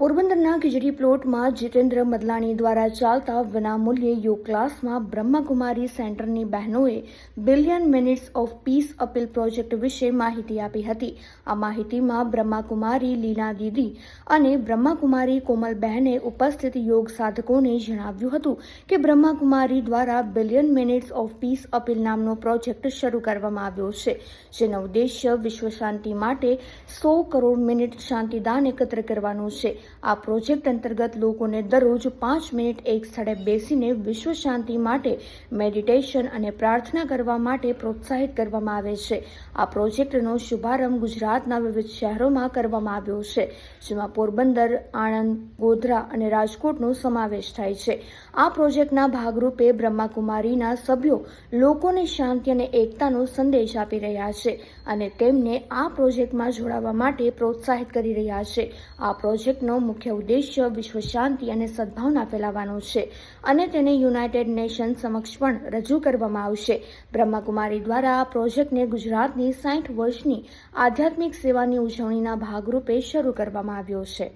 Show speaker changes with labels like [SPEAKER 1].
[SPEAKER 1] પોરબંદરના ખીજડી પ્લોટમાં જીતેન્દ્ર મદલાણી દ્વારા ચાલતા વિનામૂલ્યે યોગ ક્લાસમાં બ્રહ્માકુમારી સેન્ટરની બહેનોએ billion minutes of peace appeal project વિશે માહિતી આપી હતી. આ માહિતીમાં બ્રહ્માકુમારી લીના દીદી અને બ્રહ્માકુમારી કોમલબહેને ઉપસ્થિત યોગ સાધકોને જણાવ્યું હતું કે બ્રહ્માકુમારી દ્વારા billion minutes of peace appeal નામનો પ્રોજેક્ટ શરૂ કરવામાં આવ્યો છે, જેનો ઉદ્દેશ્ય વિશ્વ શાંતિ માટે સો કરોડ મિનિટ શાંતિદાન એકત્ર કરવાનું છે. આ પ્રોજેક્ટ અંતર્ગત લોકોને દરરોજ પાંચ મિનિટ એક સ્થળે બેસીને વિશ્વ શાંતિ માટે મેડિટેશન અને પ્રાર્થના કરવા માટે પ્રોત્સાહિત કરવામાં આવે છે. આ પ્રોજેક્ટનો શુભારંભ ગુજરાતના વિવિધ શહેરોમાં કરવામાં આવ્યો છે, જેમાં પોરબંદર, આણંદ, ગોધરા અને રાજકોટનો સમાવેશ થાય છે. આ પ્રોજેક્ટના ભાગરૂપે બ્રહ્માકુમારીના સભ્યો લોકોને શાંતિ અને એકતાનો સંદેશ આપી રહ્યા છે અને તેમને આ પ્રોજેક્ટમાં જોડાવા માટે પ્રોત્સાહિત કરી રહ્યા છે. આ પ્રોજેક્ટનો મુખ્ય ઉદ્દેશ્ય વિશ્વ શાંતિ અને સદભાવના ફેલાવવાનો છે અને તેને યુનાઇટેડ નેશન સમક્ષ પણ રજૂ કરવામાં આવશે. બ્રહ્માકુમારી દ્વારા આ પ્રોજેક્ટને ગુજરાતની સાઠ વર્ષની આધ્યાત્મિક સેવાની ઉજવણીના ભાગરૂપે શરૂ કરવામાં આવ્યો છે.